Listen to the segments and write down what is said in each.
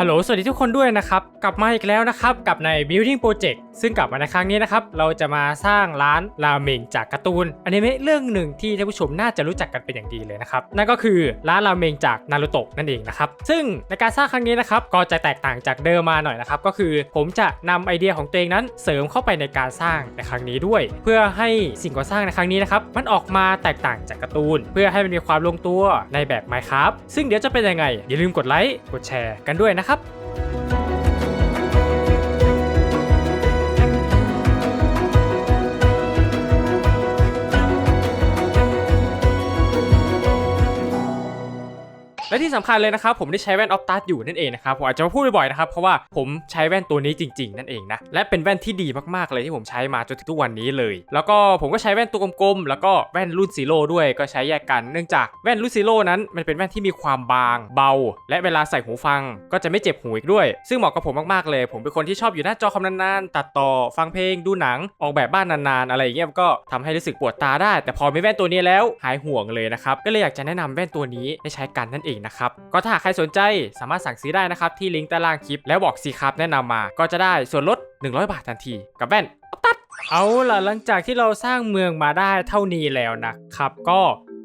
ฮัลโหล สวัสดีทุกคนด้วยนะครับ กลับมาอีกแล้วนะครับ กับใน Building Project ซึ่งกลับมาในครั้งนี้นะครับ เราจะมาสร้างร้านราเมงจากการ์ตูนอนิเมะเรื่องหนึ่งที่ท่านผู้ชมน่าจะรู้จักกันเป็นอย่างดีเลยนะครับ นั่นก็คือร้านราเมงจากนารูโตะนั่นเองนะครับ ซึ่งในการสร้างครั้งนี้นะครับ ก็จะแตกต่างจากเดิมมาหน่อยนะครับ ก็คือผมจะนำไอเดียของตัวเองนั้นเสริมเข้าไปในการสร้างในครั้งนี้ด้วย เพื่อให้สิ่งก่อสร้างในครั้งนี้นะครับ มันออกมาแตกต่างจากการ์ตูน เพื่อให้มันมีความลงตัวในแบบ Minecraft ซึ่งเดี๋ยวจะเป็นยังไงอย่าลืมกดไลค์กดแชร์กันด้วยนะครับ และที่สำคัญเลยนะครับผมได้ใช้แว่นออฟตัสอยู่นั่นเองนะครับผมอาจจะมาพูดบ่อยๆนะครับเพราะว่าผมใช้แว่นตัวนี้จริง ๆ นั่นเองนะและเป็นแว่นที่ดีมากๆเลยที่ผมใช้มาจนถึงทุกวันนี้เลย แล้วก็ผมก็ใช้แว่นตัวกลมๆแล้วก็แว่นรุ่นซีโร่ด้วยก็ใช้แยกกันเนื่องจากแว่นรุ่นซีโร่นั้นมันเป็นแว่นที่มีความบาง เบา และเวลาใส่หูฟัง ก็จะไม่เจ็บหูอีกด้วย ซึ่งเหมาะกับผมมากๆเลย ผมเป็นคนที่ชอบอยู่หน้าจอคอมนานๆตัดต่อฟังเพลงดูหนังออกแบบบ้านนานๆ อะไรอย่างเงี้ยก็ทำให้รู้สึกปวดตาได้ แต่พอมีแว่นตัวนี้แล้วหายห่วงเลยนะครับก็เลยอยากจะแนะนำแว่นตัวนี้ให้ใช้กันนั่นเองนะครับก็ถ้าใครสนใจสามารถสั่งซื้อได้นะครับที่ลิงก์ใต้ล่างคลิปแล้วบอกซีครับแนะนำมาก็จะได้ส่วนลด 100 บาททันที กับแว่นออฟตัดเอาล่ะหลังจากที่เราสร้างเมืองมาได้เท่านี้แล้วนะครับก็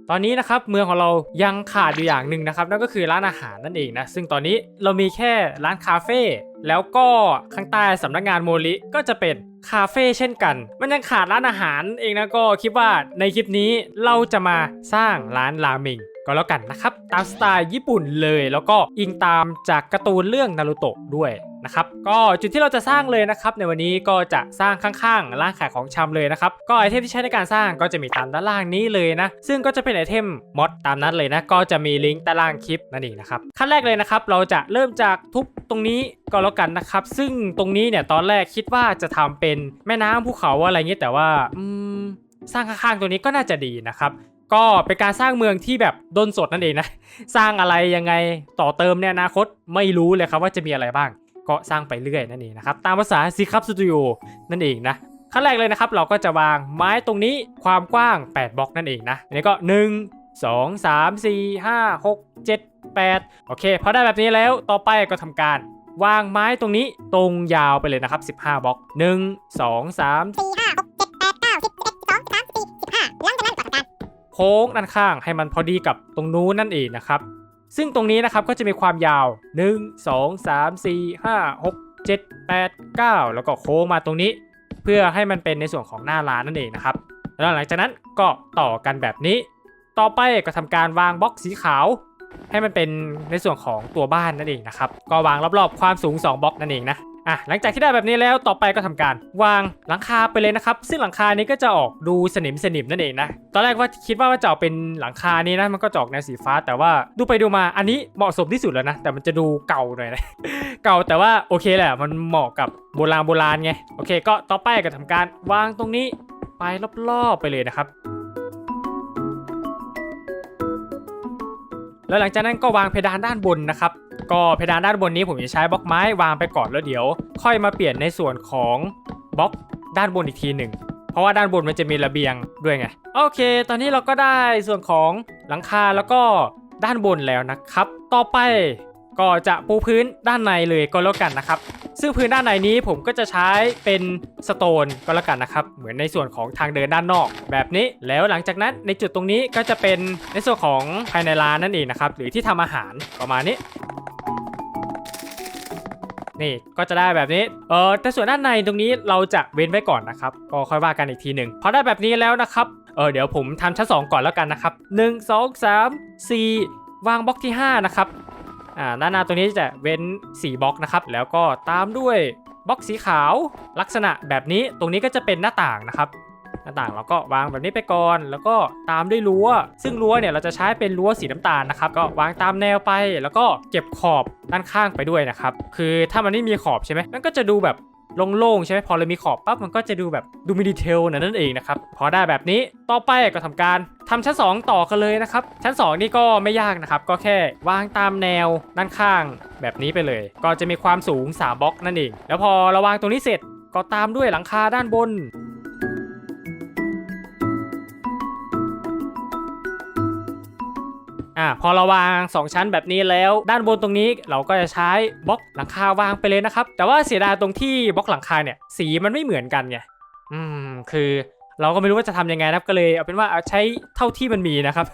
ตอนนี้นะครับเมืองของเรายังขาดอยู่อย่างหนึ่งนะครับนั่นก็คือร้านอาหารนั่นเองนะซึ่งตอนนี้เรามีแค่ร้านคาเฟ่แล้วก็ข้างใต้สำนักงานโมลิก็จะเป็นคาเฟ่เช่นกัน มันยังขาดร้านอาหารเองนะก็คิดว่าในคลิปนี้เราจะมาสร้างร้านราเมง ก็แล้วกันนะครับ ตามสไตล์ญี่ปุ่นเลยแล้วก็อิงตามจากการ์ตูนเรื่องนารูโตะด้วยนะครับก็จุดที่เราจะสร้างเลยนะครับในวันนี้ก็จะสร้างข้างๆร้านขายของชำเลยนะครับก็ไอเทมที่ใช้ในการสร้างก็จะมีตามด้านล่างนี้เลยนะ ซึ่งก็จะเป็นไอเทมมอดตามนั้นเลยนะ ก็จะมีลิงก์ใต้ล่างคลิปนั่นเองนะครับขั้นแรกเลยนะครับเราจะเริ่มจากทุบตรงนี้ก็แล้วกันนะครับซึ่งตรงนี้เนี่ยตอนแรกคิดว่าจะทำเป็นแม่น้ำภูเขาอะไรเงี้ยแต่ว่าสร้างข้างๆตัวนี้ก็น่าจะดีนะครับ ก็เป็นการสร้างเมืองที่แบบด้นสดนั่นเองนะ สร้างอะไรยังไงต่อเติมในอนาคตไม่รู้เลยครับว่าจะมีอะไรบ้าง ก็สร้างไปเรื่อยนั่นเองนะครับ ตามภาษาซีคับสตูดิโอนั่นเองนะขั้นแรกเลยนะครับ เราก็จะวางไม้ตรงนี้ความกว้าง 8บล็อกนั่นเองนะอันนี้ก็ 1 2 3 4 5 6 7 8 โอเคพอได้แบบนี้แล้วต่อไปก็ทำการวางไม้ตรงนี้ตรงยาวไปเลยนะครับ 15บล็อก 1 2 3 4 5 6 7 โค้งด้านข้างให้มันพอดีกับตรงนู้นนั่นเองนะครับ ซึ่งตรงนี้นะครับก็จะมีความยาว 1 2 3 4 5 6 7 8 9 แล้วก็โค้งมาตรงนี้ เพื่อให้มันเป็นในส่วนของหน้าร้านนั่นเองนะครับแล้วหลังจากนั้นก็ต่อกันแบบนี้ ต่อไปก็ทำการวางบล็อกสีขาว ให้มันเป็นในส่วนของตัวบ้านนั่นเองนะครับ ก็วางรอบๆความสูง 2บล็อกนั่นเองนะ อะหลังจากที่ได้แบบนี้แล้วต่อไปก็ทำการ วางหลังคาไปเลยนะครับ ซึ่งหลังคานี้ก็จะออกดูสนิมสนิมนั่นเองนะตอนแรกว่าคิดว่าจะออกเป็นหลังคานี้นะมันก็จะอกแนวสีฟ้า แต่ว่าดูไปดูมาอันนี้เหมาะสมที่สุดแล้วนะแต่มันจะดูเก่าหน่อยนะเก่าแต่ว่าโอเคแหละมันเหมาะกับโบราณโบราณไงโอเค ก็ต่อไปก็ทำการวางตรงนี้ไปรอบๆไปเลยนะครับ แล้วหลังจากนั้นก็วางเพดานด้านบนนะครับ ก็เพดานด้านบนนี้ผมจะใช้บล็อกไม้วางไปก่อนแล้วเดี๋ยว ค่อยมาเปลี่ยนในส่วนของบล็อกด้านบนอีกทีหนึ่งเพราะว่าด้านบนมันจะมีระเบียงด้วยไง โอเค ตอนนี้เราก็ได้ส่วนของหลังคาแล้วก็ด้านบนแล้วนะครับ ต่อไป ก็จะปูพื้นด้านในเลยก็แล้วกันนะครับ ซึ่งพื้นด้านในนี้ผมก็จะใช้เป็นสโตนก็แล้วกันนะครับ เหมือนในส่วนของทางเดินด้านนอก แบบนี้แล้วหลังจากนั้นในจุดตรงนี้ก็จะเป็นในส่วนของภายในร้านนั่นเองนะครับหรือที่ทำอาหารประมาณนี้นี่ก็จะได้แบบนี้ เออแต่ส่วนด้านในตรงนี้เราจะเว้นไว้ก่อนนะครับ ก็ค่อยว่ากันอีกทีหนึ่งพอได้แบบนี้แล้วนะครับ เออเดี๋ยวผมทำชั้น 2 ก่อนแล้วกันนะครับ 1 2 3 4 วางบล็อกที่ 5 นะครับ อ่าด้านหน้าตรงนี้จะเว้น4บล็อกนะครับ แล้วก็ตามด้วยบล็อกสีขาวลักษณะแบบนี้ตรงนี้ก็จะเป็นหน้าต่างนะครับ หน้าต่างเราก็วางแบบนี้ไปก่อน แล้วก็ตามด้วยรั้ว ซึ่งรั้วเนี่ยเราจะใช้เป็นรั้วสีน้ำตาลนะครับ ก็วางตามแนวไปแล้วก็เก็บขอบด้านข้างไปด้วยนะครับ คือถ้ามันไม่มีขอบใช่ไหมมันก็จะดูแบบ โล่งๆใช่ไหมพอเรามีขอบปั๊บมันก็จะดูแบบดูมีดีเทลนะนั่นเองนะครับพอได้แบบนี้ต่อไปก็ทำการทำชั้น 2 ต่อกันเลยนะครับ ชั้น 2 นี่ก็ไม่ยากนะครับ ก็แค่วางตามแนวด้านข้างแบบนี้ไปเลย ก็จะมีความสูง3บล็อกนั่นเอง แล้วพอเราวางตรงนี้เสร็จก็ตามด้วยหลังคาด้านบน อ่าพอเราวาง 2 ชั้นแบบนี้แล้ว ด้านบนตรงนี้เราก็จะใช้บล็อกหลังคาวางไปเลยนะครับ แต่ว่าเสียดายตรงที่บล็อกหลังคาเนี่ยสีมันไม่เหมือนกันไงอืมคือเราก็ไม่รู้ว่าจะทำยังไงนะครับก็เลยเอาเป็นว่าเอาใช้เท่าที่มันมีนะครับ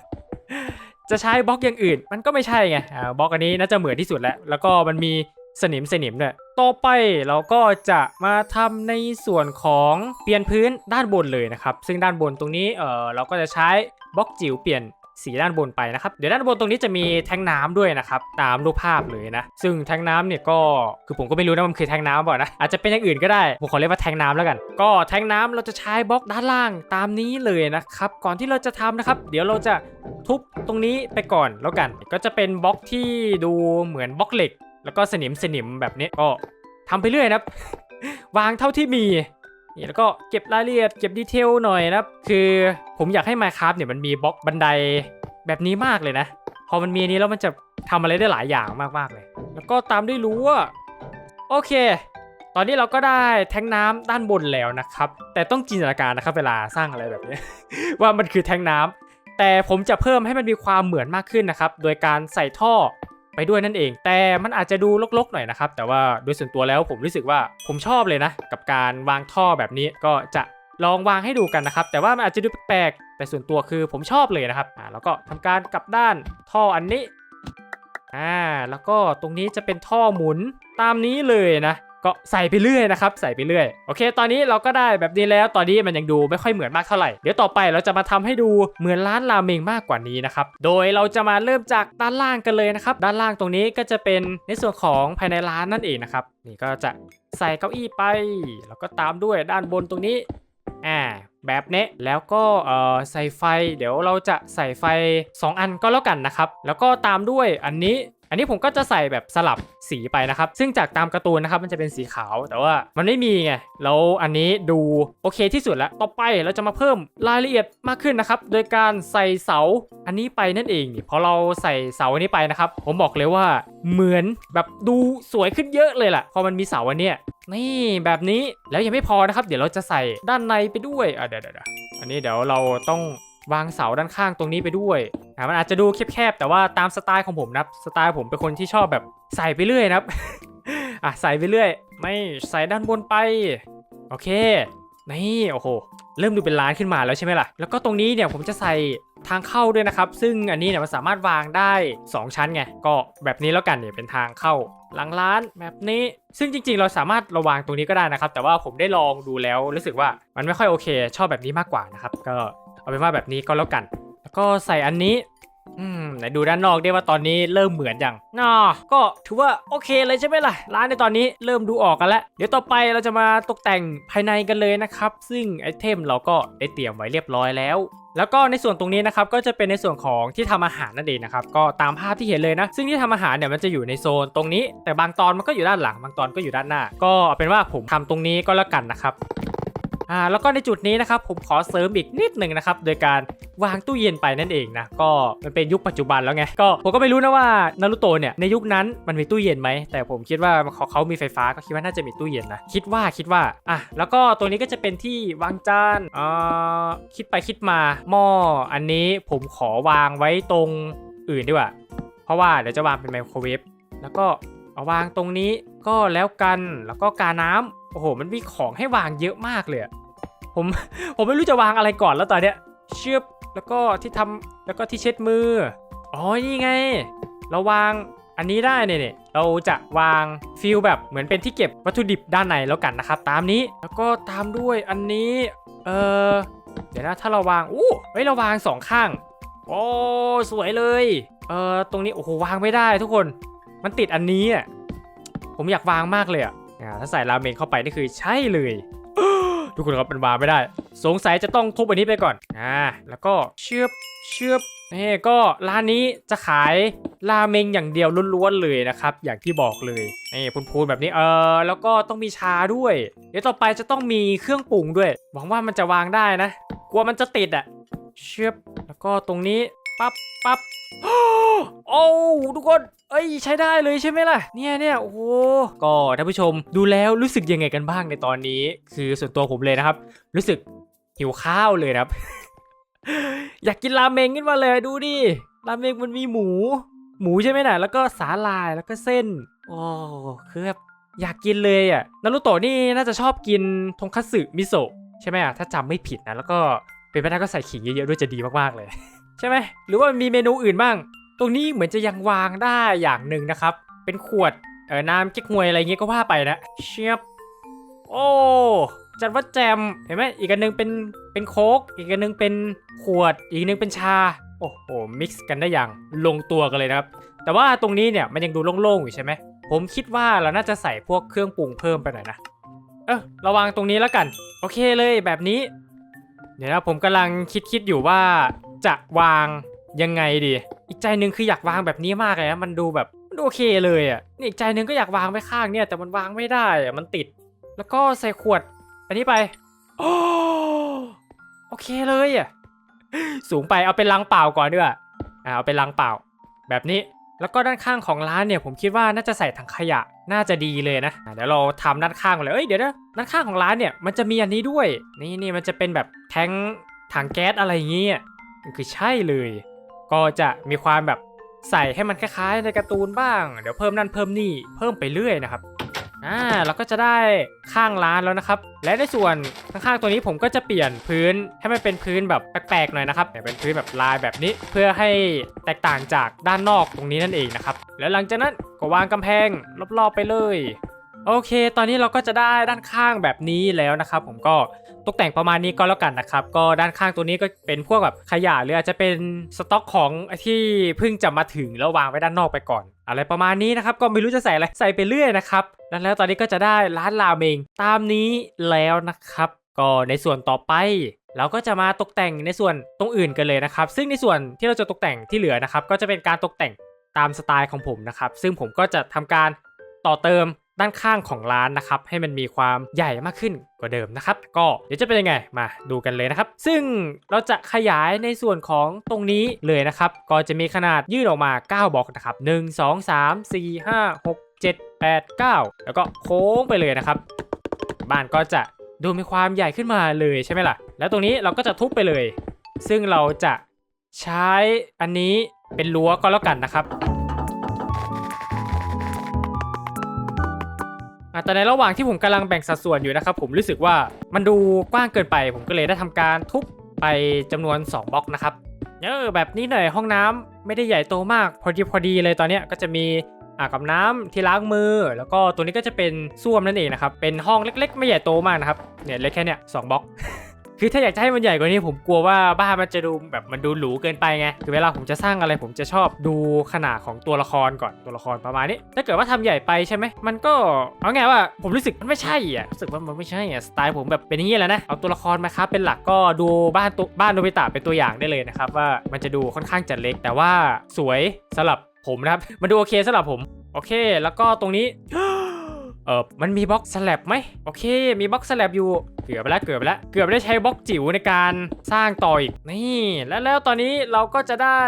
จะใช้บล็อกอย่างอื่น มันก็ไม่ใช่ไงอ่าบล็อกอันนี้น่าจะเหมือนที่สุดแล้ว แล้วก็มันมีสนิมสนิมด้วยต่อไปเราก็จะมาทำในส่วนของเปลี่ยนพื้นด้านบนเลยนะครับ ซึ่งด้านบนตรงนี้เออเราก็จะใช้บล็อกจิ๋วเปลี่ยน สีด้านบนไปนะครับ เดี๋ยวด้านบนตรงนี้จะมีแทงน้ำด้วยนะครับตามรูปภาพเลยนะ ซึ่งแทงน้ำเนี่ยก็คือผมก็ไม่รู้นะมันคือแทงน้ำเปล่านะอาจจะเป็นอย่างอื่นก็ได้ผมขอเรียกว่าแทงน้ำแล้วกัน ก็แทงน้ำเราจะใช้บล็อกด้านล่างตามนี้เลยนะครับก่อนที่เราจะทำนะครับ เดี๋ยวเราจะทุบตรงนี้ไปก่อนแล้วกัน ก็จะเป็นบล็อกที่ดูเหมือนบล็อกเหล็ก แล้วก็สนิมสนิมแบบนี้ก็ทำไปเรื่อยนะครับวางเท่าที่มี นี่แล้วก็เก็บรายละเอียดเก็บดีเทลหน่อยนะครับ คือผมอยากให้ Minecraft เนี่ยมันมีบล็อกบันไดแบบนี้มากเลยนะ พอมันมีนี้แล้วมันจะทำอะไรได้หลายอย่างมากๆเลย แล้วก็ตามด้วยรู้ว่าโอเค ตอนนี้เราก็ได้แทงน้ำด้านบนแล้วนะครับ แต่ต้องจินตนาการนะครับเวลาสร้างอะไรแบบนี้ ว่ามันคือแทงน้ำแต่ผมจะเพิ่มให้มันมีความเหมือนมากขึ้นนะครับ โดยการใส่ท่อ ไปด้วยนั่นเอง แต่มันอาจจะดูลกๆหน่อยนะครับ แต่ว่าโดยส่วนตัวแล้วผมรู้สึกว่าผมชอบเลยนะ กับการวางท่อแบบนี้ก็จะลองวางให้ดูกันนะครับ แต่ว่ามันอาจจะดูแปลกๆแต่ส่วนตัวคือผมชอบเลยนะครับอ่าแล้วก็ทำการกลับด้านท่ออันนี้อ่าแล้วก็ตรงนี้จะเป็นท่อหมุนตามนี้เลยนะ ก็ใส่ไปเรื่อยนะครับใส่ไปเรื่อยโอเค ตอนนี้เราก็ได้แบบนี้แล้วตอนนี้มันยังดูไม่ค่อยเหมือนมากเท่าไหร่เดี๋ยวต่อไปเราจะมาทำให้ดูเหมือนร้านราเมงมากกว่านี้นะครับโดยเราจะมาเริ่มจากด้านล่างกันเลยนะครับด้านล่างตรงนี้ก็จะเป็นในส่วนของภายในร้านนั่นเองนะครับนี่ก็จะใส่เก้าอี้ไป แล้วก็ตามด้วยด้านบนตรงนี้อ่าแบบนี้แล้วก็เออใส่ไฟ เดี๋ยวเราจะใส่ไฟ 2 อันก็แล้วกันนะครับ แล้วก็ตามด้วยอันนี้ อันนี้ผมก็จะใส่แบบสลับสีไปนะครับ ซึ่งจากตามการ์ตูนนะครับมันจะเป็นสีขาว แต่ว่ามันไม่มีไง แล้วอันนี้ดูโอเคที่สุดแล้ว ต่อไปเราจะมาเพิ่มรายละเอียดมากขึ้นนะครับ โดยการใส่เสาอันนี้ไปนั่นเองพอเราใส่เสาอันนี้ไปนะครับ ผมบอกเลยว่าเหมือนแบบดูสวยขึ้นเยอะเลยล่ะ พอมันมีเสาอันเนี้ยนี่แบบนี้แล้วยังไม่พอนะครับ เดี๋ยวเราจะใส่ด้านในไปด้วยอะเดี๋ยวเดี๋ยวอันนี้เดี๋ยวเราต้อง วางเสาด้านข้างตรงนี้ไปด้วยอะมันอาจจะดูแคบๆแต่ว่าตามสไตล์ของผมนะสไตล์ผมเป็นคนที่ชอบแบบใส่ไปเรื่อยนะครับอะใส่ไปเรื่อย ไม่ใส่ด้านบนไป โอเค นี่โอ้โห เริ่มดูเป็นร้านขึ้นมาแล้วใช่ไหมล่ะ แล้วก็ตรงนี้เนี่ยผมจะใส่ทางเข้าด้วยนะครับ ซึ่งอันนี้เนี่ยมันสามารถวางได้ 2 ชั้นไง ก็แบบนี้แล้วกันเนี่ยเป็นทางเข้าหลังร้านแบบนี้ ซึ่งจริง ๆ เราสามารถระวางตรงนี้ก็ได้นะครับ แต่ว่าผมได้ลองดูแล้วรู้สึกว่ามันไม่ค่อยโอเค ชอบแบบนี้มากกว่านะครับ ก็ เอาเป็นว่าแบบนี้ก็แล้วกัน แล้วก็ใส่อันนี้ อืมไหนดูด้านนอกได้ว่าตอนนี้เริ่มเหมือนยังน่อก็ถือว่าโอเคเลยใช่ไหมล่ะ ร้านในตอนนี้เริ่มดูออกกันแล้ว เดี๋ยวต่อไปเราจะมาตกแต่งภายในกันเลยนะครับ ซึ่งไอเทมเราก็ได้เตรียมไว้เรียบร้อยแล้วแล้วก็ในส่วนตรงนี้นะครับก็จะเป็นในส่วนของที่ทำอาหารนั่นเองนะครับก็ตามภาพที่เห็นเลยนะ ซึ่งที่ทำอาหารเนี่ยมันจะอยู่ในโซนตรงนี้ แต่บางตอนมันก็อยู่ด้านหลัง บางตอนก็อยู่ด้านหน้า ก็เอาเป็นว่าผมทำตรงนี้ก็แล้วกันนะครับ อ่าแล้วก็ในจุดนี้นะครับผมขอเสริมอีกนิดหนึ่งนะครับโดยการวางตู้เย็นไปนั่นเองนะก็มันเป็นยุคปัจจุบันแล้วไงก็ผมก็ไม่รู้นะว่านารุโตะเนี่ยในยุคนั้นมันมีตู้เย็นไหมแต่ผมคิดว่าเขาเขามีไฟฟ้าก็คิดว่าน่าจะมีตู้เย็นนะคิดว่าคิดว่าอะแล้วก็ตัวนี้ก็จะเป็นที่วางจานอ่าคิดไปคิดมาหม้ออันนี้ผมขอวางไว้ตรงอื่นดีกว่า เพราะว่าเดี๋ยวจะวางเป็นไมโครเวฟแล้วก็เอาวางตรงนี้ก็แล้วกันแล้วก็กาน้ำโอ้โห มันมีของให้วางเยอะมากเลยอะ ผมผมไม่รู้จะวางอะไรก่อนแล้วตอนเนี้ยเชือบแล้วก็ที่ทำแล้วก็ที่เช็ดมืออ๋อนี่ไง เราวางอันนี้ได้เนี่ยเนี่ยเราจะวางฟิลแบบเหมือนเป็นที่เก็บวัตถุดิบด้านในแล้วกันนะครับ ตามนี้แล้วก็ตามด้วยอันนี้เออเดี๋ยวนะถ้าเราวางอู้เฮ้ยเราวางสองข้างโอ้สวยเลยเออตรงนี้โอ้โหวางไม่ได้ทุกคนมันติดอันนี้อะผมอยากวางมากเลยอะถ้าใส่ราเมงเข้าไปนี่คือใช่เลย ทุกคนครับมันวางไม่ได้ สงสัยจะต้องทุบอันนี้ไปก่อนอ่าแล้วก็เชือบเชือบนี่ก็ร้านนี้จะขายราเมงอย่างเดียวล้วนๆเลยนะครับ อย่างที่บอกเลยนี่พูนๆแบบนี้เออแล้วก็ต้องมีชาด้วย เดี๋ยวต่อไปจะต้องมีเครื่องปรุงด้วย หวังว่ามันจะวางได้นะ กลัวมันจะติดอะเชือบแล้วก็ตรงนี้ปั๊บปั๊บ โอ้ทุกคน เอ้ยใช้ได้เลยใช่ไหมล่ะ เนี่ยเนี่ยโอ้โห ก็ท่านผู้ชมดูแล้วรู้สึกยังไงกันบ้างในตอนนี้ คือส่วนตัวผมเลยนะครับ รู้สึกหิวข้าวเลยครับ อยากกินราเมงขึ้นมาเลยดูดิ ราเมงมันมีหมู หมูใช่ไหมน่ะ แล้วก็สาลายแล้วก็เส้น โอ้คือแบบอยากกินเลยอะ นารุโตะนี่น่าจะชอบกินทงคัตสึมิโซะใช่ไหมอะ ถ้าจำไม่ผิดนะ แล้วก็เป็นไปได้ก็ใส่ขิงเยอะๆด้วยจะดีมากๆเลย ใช่ไหมหรือว่ามีเมนูอื่นบ้าง ตรงนี้เหมือนจะยังวางได้อย่างหนึ่งนะครับ เป็นขวดเออน้ำเก๊กฮวยอะไรเงี้ยก็ว่าไปนะเชียบโอ้จัดว่าแจมเห็นไหมอีกอันหนึงเป็นเป็นโค้กอีกอันหนึงเป็นขวดอีกอันหนึงเป็นชาโอ้โหมิกซ์กันได้อย่างลงตัวกันเลยนะครับ แต่ว่าตรงนี้เนี่ยมันยังดูโล่งๆอยู่ใช่ไหมผมคิดว่าเราน่าจะใส่พวกเครื่องปรุงเพิ่มไปหน่อยนะเออระวางตรงนี้แล้วกัน โอเคเลยแบบนี้ เดี๋ยวนะผมกำลังคิดคิดอยู่ว่า จะวางยังไงดี อีกใจหนึ่งคืออยากวางแบบนี้มากเลยนะมันดูแบบมันดูโอเคเลยอะนี่อีกใจหนึ่งก็อยากวางไว้ข้างเนี่ย แต่มันวางไม่ได้อะมันติด แล้วก็ใส่ขวด อันนี้ไปโอ้โอเคเลยอะสูงไปเอาเป็นลังเปล่าก่อนดีกว่าอ่าเอาเป็นลังเปล่า แบบนี้แล้วก็ด้านข้างของร้านเนี่ยผมคิดว่าน่าจะใส่ถังขยะน่าจะดีเลยนะเดี๋ยวเราทำด้านข้างก่อนเลยเอ้ยเดี๋ยวนะด้านข้างของร้านเนี่ยมันจะมีอันนี้ด้วย นี่นี่มันจะเป็นแบบแทงถังแก๊สอะไรอย่างเงี้ย มันคือใช่เลย ก็จะมีความแบบใส่ให้มันคล้ายๆในการ์ตูนบ้าง เดี๋ยวเพิ่มนั่นเพิ่มนี่เพิ่มไปเรื่อยนะครับอ่าเราก็จะได้ข้างร้านแล้วนะครับ และในส่วนข้างๆตัวนี้ผมก็จะเปลี่ยนพื้นให้มันเป็นพื้นแบบแปลกๆหน่อยนะครับเนี่ยเป็นพื้นแบบลายแบบนี้เพื่อให้แตกต่างจากด้านนอกตรงนี้นั่นเองนะครับแล้วหลังจากนั้นก็วางกำแพงรอบๆไปเลย โอเค ตอนนี้เราก็จะได้ด้านข้างแบบนี้แล้วนะครับผมก็ตกแต่งประมาณนี้ก็แล้วกันนะครับ ก็ด้านข้างตัวนี้ก็เป็นพวกแบบขยะหรืออาจจะเป็นสต็อกของที่เพิ่งจะมาถึงแล้ววางไว้ด้านนอกไปก่อน อะไรประมาณนี้นะครับ ก็ไม่รู้จะใส่อะไรใส่ไปเรื่อยนะครับแล้วแล้วตอนนี้ก็จะได้ร้านราเมงตามนี้แล้วนะครับ ก็ในส่วนต่อไปเราก็จะมาตกแต่งในส่วนตรงอื่นกันเลยนะครับ ซึ่งในส่วนที่เราจะตกแต่งที่เหลือนะครับ ก็จะเป็นการตกแต่งตามสไตล์ของผมนะครับ ซึ่งผมก็จะทำการต่อเติม ด้านข้างของร้านนะครับให้มันมีความใหญ่มากขึ้นกว่าเดิมนะครับ ก็เดี๋ยวจะเป็นยังไงมาดูกันเลยนะครับ ซึ่งเราจะขยายในส่วนของตรงนี้เลยนะครับ ก็จะมีขนาดยืดออกมา 9บล็อกนะครับ 1 2 3 4 5 6 7 8 9 แล้วก็โค้งไปเลยนะครับ บ้านก็จะดูมีความใหญ่ขึ้นมาเลยใช่ไหมล่ะ แล้วตรงนี้เราก็จะทุบไปเลย ซึ่งเราจะใช้อันนี้เป็นรั้วก็แล้วกันนะครับ แต่ในระหว่างที่ผมกำลังแบ่งสัดส่วนอยู่นะครับผมรู้สึกว่ามันดูกว้างเกินไป ผมก็เลยได้ทำการทุบไปจำนวน 2บล็อกนะครับเออแบบนี้หน่อยห้องน้ำไม่ได้ใหญ่โตมากพอดีพอดีเลยตอนเนี้ยก็จะมีอ่างกับน้ำที่ล้างมือ แล้วก็ตัวนี้ก็จะเป็นส้วมนั่นเองนะครับเป็นห้องเล็ก ๆ ไม่ใหญ่โตมากนะครับเนี่ยเล็กแค่เนี้ยสองบล็อก คือถ้าอยากจะให้มันใหญ่กว่านี้ผมกลัวว่าบ้านมันจะดูแบบมันดูหรูเกินไปไงคือเวลาผมจะสร้างอะไรผมจะชอบดูขนาดของตัวละครก่อนตัวละครประมาณนี้ ถ้าเกิดว่าทำใหญ่ไปใช่ไหมมันก็เอาไงว่าผมรู้สึกมันไม่ใช่อะรู้สึกว่ามันไม่ใช่อะสไตล์ผมแบบเป็นอย่างนี้แหล้วนะเอาตัวละครมาครับเป็นหลักก็ดูบ้านตัวบ้านโนบิตะเป็นตัวอย่างได้เลยนะครับว่ามันจะดูค่อนข้างจะเล็ก แต่ว่าสวยสำหรับผมนะครับมันดูโอเคสำหรับผมโอเค แล้วก็ตรงนี้เออมันมีบล็อกสแลบไหมโอเค มีบล็อกสแลบอยู่ กือบไปแล้วเกือบไปแล้วเกือบได้ใช้บล็อกจิ๋วในการสร้างต่ออีกนี่แล้วแล้วตอนนี้เราก็จะได้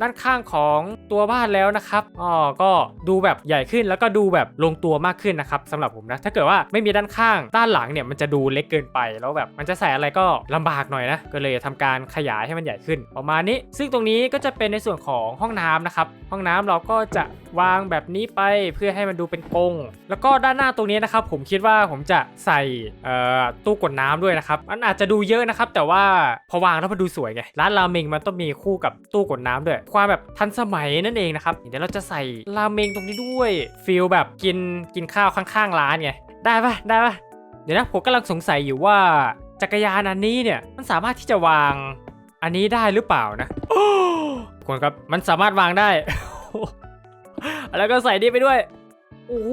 ด้านข้างของตัวบ้านแล้วนะครับอ๋อก็ดูแบบใหญ่ขึ้นแล้วก็ดูแบบลงตัวมากขึ้นนะครับสำหรับผมนะถ้าเกิดว่าไม่มีด้านข้างด้านหลังเนี่ยมันจะดูเล็กเกินไปแล้วแบบมันจะใส่อะไรก็ลำบากหน่อยนะก็เลยทำการขยายให้มันใหญ่ขึ้น ประมาณนี้ ซึ่งตรงนี้ก็จะเป็นในส่วนของห้องน้ำนะครับห้องน้ำเราก็จะวางแบบนี้ไปเพื่อให้มันดูเป็นกรงแล้วก็ด้านหน้าตรงนี้นะครับผมคิดว่าผมจะใส่เอ่อตู้กดดน้ำด้วยนะครับมันอาจจะดูเยอะนะครับแต่ว่าพอวางแล้วมันดูสวยไงร้านราเมงมันต้องมีคู่กับตู้กดน้ำด้วย ความแบบทันสมัยนั่นเองนะครับเดี๋ยวเราจะใส่ราเมงตรงนี้ด้วยฟีลแบบกินกินข้าวข้างๆร้านไงได้ปะได้ปะเดี๋ยวนะผมกำลังสงสัยอยู่ว่าจักรยานอันนี้เนี่ยมันสามารถที่จะวางอันนี้ได้หรือเปล่านะคนครับมันสามารถวางได้ แล้วก็ใส่นี่ไปด้วยโอ้โห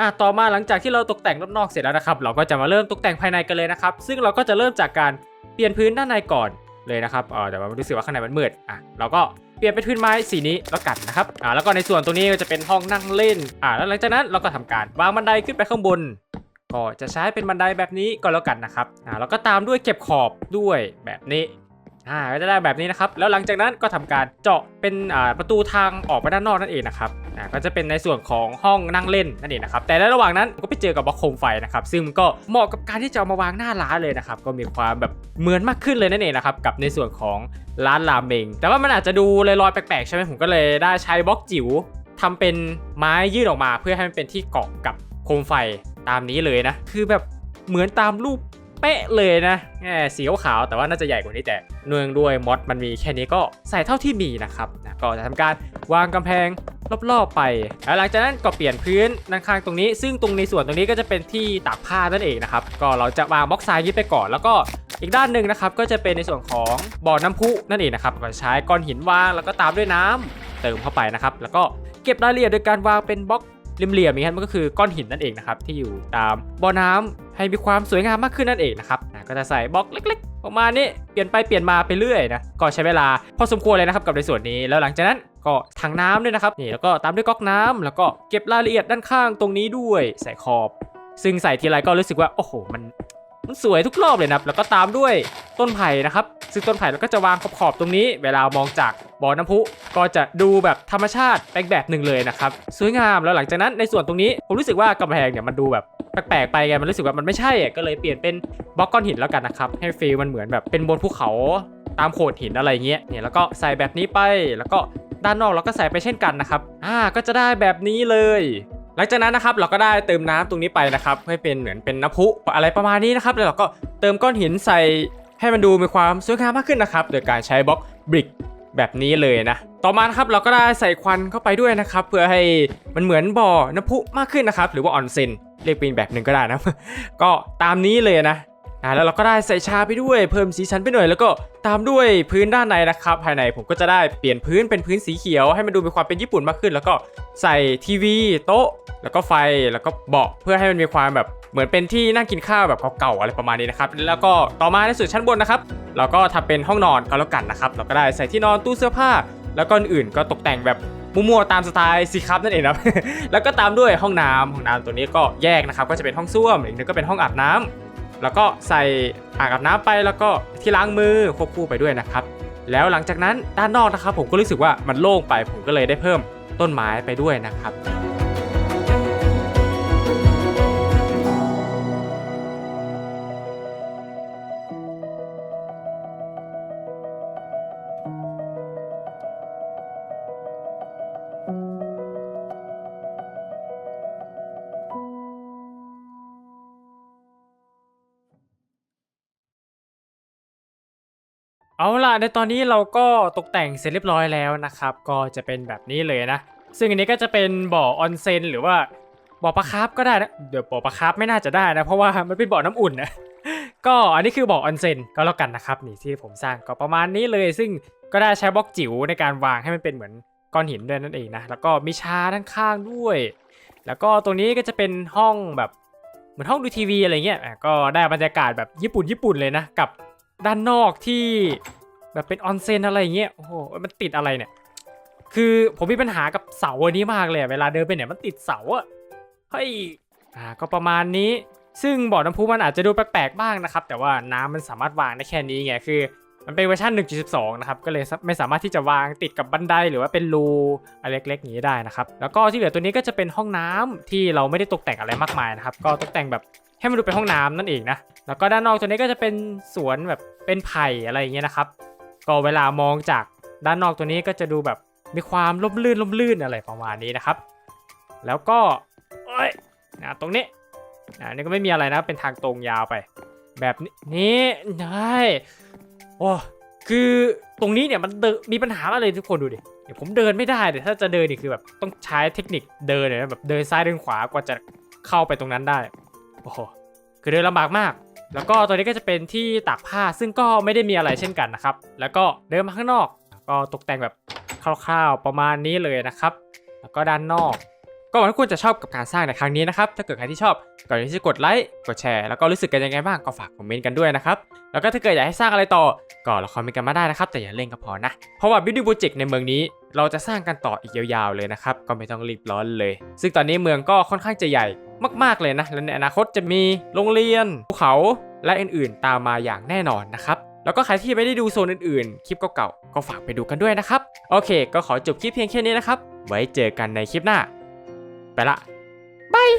อะต่อมาหลังจากที่เราตกแต่งรอบนอกเสร็จแล้วนะครับ เราก็จะมาเริ่มตกแต่งภายในกันเลยนะครับ ซึ่งเราก็จะเริ่มจากการเปลี่ยนพื้นด้านในก่อนเลยนะครับเออแต่ว่ารู้สึกว่าข้างในมันมืดอะเราก็เปลี่ยนเป็นพื้นไม้สีนี้แล้วกันนะครับอ่าแล้วก็ในส่วนตรงนี้ก็จะเป็นห้องนั่งเล่นอ่าแล้วหลังจากนั้นเราก็ทำการวางบันไดขึ้นไปข้างบนก็จะใช้เป็นบันไดแบบนี้ก็แล้วกันนะครับอ่าแล้วก็ตามด้วยเก็บขอบด้วยแบบนี้ อ่าก็จะได้แบบนี้นะครับ แล้วหลังจากนั้นก็ทำการเจาะเป็นอ่าประตูทางออกไปด้านนอกนั่นเองนะครับอ่าก็จะเป็นในส่วนของห้องนั่งเล่นนั่นเองนะครับแต่ในระหว่างนั้นก็ไปเจอกับบล็อกโคมไฟนะครับซึ่งมันก็เหมาะกับการที่จะเอามาวางหน้าร้านเลยนะครับก็มีความแบบเหมือนมากขึ้นเลยนั่นเองนะครับกับในส่วนของร้านราเมงแต่ว่ามันอาจจะดูลอยๆแปลกๆใช่ไหมผมก็เลยได้ใช้บล็อกจิ๋วทำเป็นไม้ยื่นออกมาเพื่อให้มันเป็นที่เกาะกับโคมไฟตามนี้เลยนะ คือแบบเหมือนตามรูป เป๊ะเลยนะแหมสีขาวๆแต่ว่าน่าจะใหญ่กว่านี้แต่เนื่องด้วยมอดมันมีแค่นี้ก็ใส่เท่าที่มีนะครับนะก็จะทำการวางกำแพงรอบๆไปแล้วหลังจากนั้นก็เปลี่ยนพื้นด้านข้างตรงนี้ ซึ่งตรงในส่วนตรงนี้ก็จะเป็นที่ตากผ้านั่นเองนะครับก็เราจะวางบล็อกทรายยึดไปก่อน แล้วก็อีกด้านหนึ่งนะครับก็จะเป็นในส่วนของบ่อน้ำพุนั่นเองนะครับก็ใช้ก้อนหินวางแล้วก็ตามด้วยน้ำเติมเข้าไปนะครับแล้วก็เก็บรายละเอียดโดยการวางเป็นบล็อกเหลี่ยมๆอย่างนี้มันก็คือก้อนหินนั่นเองนะครับที่อยู่ตามบ่อน้ำ ให้มีความสวยงามมากขึ้นนั่นเองนะครับก็จะใส่บล็อกเล็กๆประมาณนี้เปลี่ยนไปเปลี่ยนมาไปเรื่อยนะก็ใช้เวลาพอสมควรเลยนะครับกับในส่วนนี้แล้วหลังจากนั้นก็ถังน้ำด้วยนะครับนี่แล้วก็ตามด้วยก๊อกน้ำแล้วก็เก็บรายละเอียดด้านข้างตรงนี้ด้วยใส่ขอบ ซึ่งใส่ทีไรก็รู้สึกว่าโอ้โหมันมันสวยทุกรอบเลยนะแล้วก็ตามด้วยต้นไผ่นะครับ ซึ่งต้นไผ่เราก็จะวางขอบๆตรงนี้ เวลามองจากบ่อน้ำพุก็จะดูแบบธรรมชาติแปลกแบบหนึ่งเลยนะครับ สวยงามแล้วหลังจากนั้นในส่วนตรงนี้ผมรู้สึกว่ากำแพงเนี่ยมันดูแบบ แปลกๆไปไงมันรู้สึกว่ามันไม่ใช่อะก็เลยเปลี่ยนเป็นบล็อกก้อนหินแล้วกันนะครับให้ฟีลมันเหมือนแบบเป็นบนภูเขาตามโขดหินอะไรเงี้ยเนี่ยแล้วก็ใส่แบบนี้ไปแล้วก็ด้านนอกเราก็ใส่ไปเช่นกันนะครับอ่าก็จะได้แบบนี้เลย หลังจากนั้นนะครับเราก็ได้เติมน้ำตรงนี้ไปนะครับให้เป็นเหมือนเป็นน้ำพุอะไรประมาณนี้นะครับแล้วเราก็เติมก้อนหินใส่ให้มันดูมีความสวยงามมากขึ้นนะครับ โดยการใช้บล็อกบริกแบบนี้เลยนะ ต่อมานะครับเราก็ได้ใส่ควันเข้าไปด้วยนะครับ เพื่อให้มันเหมือนบ่อน้ำพุมากขึ้นนะครับ หรือว่าออนเซน เรียกเป็นแบบหนึ่งก็ได้นะ ก็ตามนี้เลยนะอ่าแล้วเราก็ได้ใส่ชาไปด้วยเพิ่มสีสันไปหน่อยแล้วก็ตามด้วยพื้นด้านในนะครับ ภายในผมก็จะได้เปลี่ยนพื้นเป็นพื้นสีเขียว ให้มันดูมีความเป็นญี่ปุ่นมากขึ้น แล้วก็ใส่ทีวี โต๊ะ แล้วก็ไฟแล้วก็เบาะเพื่อให้มันมีความแบบเหมือนเป็นที่นั่งกินข้าวแบบเก่าๆอะไรประมาณนี้นะครับแล้วก็ต่อมาในส่วนชั้นบนนะครับ เราก็ทำเป็นห้องนอนก็แล้วกันนะครับเราก็ได้ใส่ที่นอนตู้เสื้อผ้า แล้วก็อื่นก็ตกแต่งแบบ มั่วๆตามสไตล์ซีครับนั่นเองครับ แล้วก็ตามด้วยห้องน้ำห้องน้ำตัวนี้ก็แยกนะครับ ก็จะเป็นห้องส้วมอีกหนึงก็เป็นห้องอาบน้ำแล้วก็ใส่อ่างอาบน้ำไปแล้วก็ที่ล้างมือควบคู่ไปด้วยนะครับ แล้วหลังจากนั้นด้านนอกนะครับ ผมก็รู้สึกว่ามันโล่งไปผมก็เลยได้เพิ่มต้นไม้ไปด้วยนะครับ เอาล่ะในตอนนี้เราก็ตกแต่งเสร็จเรียบร้อยแล้วนะครับ ก็จะเป็นแบบนี้เลยนะ ซึ่งอันนี้ก็จะเป็นบ่อออนเซนหรือว่าบ่อปลาคาร์ฟก็ได้นะเดี๋ยวบ่อปลาคาร์ฟไม่น่าจะได้นะ เพราะว่ามันเป็นบ่อน้ำอุ่นนะก็อันนี้คือบ่อออนเซนก็แล้วกันนะครับนี่ที่ผมสร้างก็ประมาณนี้เลย ซึ่งก็ได้ใช้บล็อกจิ๋วในการวางให้มันเป็นเหมือนก้อนหินด้วยนั่นเองนะแล้วก็มีชาด้านข้างด้วย แล้วก็ตรงนี้ก็จะเป็นห้องแบบเหมือนห้องดูทีวีอะไรเงี้ยก็ได้บรรยากาศแบบญี่ปุ่นญี่ปุ่นเลยนะกับ ด้านนอกที่แบบเป็นออนเซนอะไรเงี้ย โอ้โห มันติดอะไรเนี่ย คือผมมีปัญหากับเสาอันนี้มากเลย เวลาเดินไปเนี่ยมันติดเสาอะเฮ้ย อ่า ก็ประมาณนี้ ซึ่งบ่อน้ำพุมันอาจจะดูแปลกๆบ้างนะครับ แต่ว่าน้ำมันสามารถวางได้แค่นี้ไง คือ มันเป็นเวอร์ชัน1.12 นะครับ ก็เลยไม่สามารถที่จะวางติดกับบันไดหรือว่าเป็นรูอะไรเล็กๆอย่างนี้ได้นะครับ แล้วก็ที่เหลือตัวนี้ก็จะเป็นห้องน้ำที่เราไม่ได้ตกแต่งอะไรมากมายนะครับ ก็ตกแต่งแบบ ให้มันดูเป็นห้องน้ำนั่นเองนะแล้วก็ด้านนอกตัวนี้ก็จะเป็นสวนแบบเป็นไผ่อะไรอย่างเงี้ยนะครับก็เวลามองจากด้านนอกตัวนี้ก็จะดูแบบมีความล่มลื่นล่มลื่นอะไรประมาณนี้นะครับ แล้วก็เอ้ยนะตรงนี้อ่านี่ก็ไม่มีอะไรนะเป็นทางตรงยาวไป แบบนี้นี่โอ้คือตรงนี้เนี่ยมันเดิมีปัญหามากเลยทุกคนดูดิเดี๋ยวผมเดินไม่ได้เดี๋ยวถ้าจะเดินนี่คือแบบต้องใช้เทคนิคเดินเนี่ยแบบเดินซ้ายเดินขวากว่าจะเข้าไปตรงนั้นได้ โอ้โหคือเดินลำบากมาก แล้วก็ตัวนี้ก็จะเป็นที่ตากผ้าซึ่งก็ไม่ได้มีอะไรเช่นกันนะครับ แล้วก็เดินมาข้างนอก ก็ตกแต่งแบบคร่าวๆประมาณนี้เลยนะครับ แล้วก็ด้านนอก ก็หวังว่าคุณจะชอบกับการสร้างในครั้งนี้นะครับถ้าเกิดใครที่ชอบก่อนที่จะกดไลค์กดแชร์แล้วก็รู้สึกกันยังไงบ้างก็ฝากคอมเมนต์กันด้วยนะครับแล้วก็ถ้าเกิดอยากให้สร้างอะไรต่อก็เราคอมเมนต์กันมาได้นะครับ แต่อย่าเร่งก็พอนะ เพราะว่า Building Project ในเมืองนี้ เราจะสร้างกันต่ออีกยาวๆเลยนะครับก็ไม่ต้องรีบร้อนเลย ซึ่งตอนนี้เมืองก็ค่อนข้างจะใหญ่มากๆเลยนะและในอนาคตจะมีโรงเรียนภูเขาและอื่นๆ ตามมาอย่างแน่นอนนะครับแล้วก็ใครที่ไม่ได้ดูโซนอื่นๆ คลิปเก่าๆ ก็ฝากไปดูกันด้วยนะครับ โอเค ก็ขอจบคลิปเพียงแค่นี้นะครับ ไว้เจอกันในคลิปหน้า ไปละบาย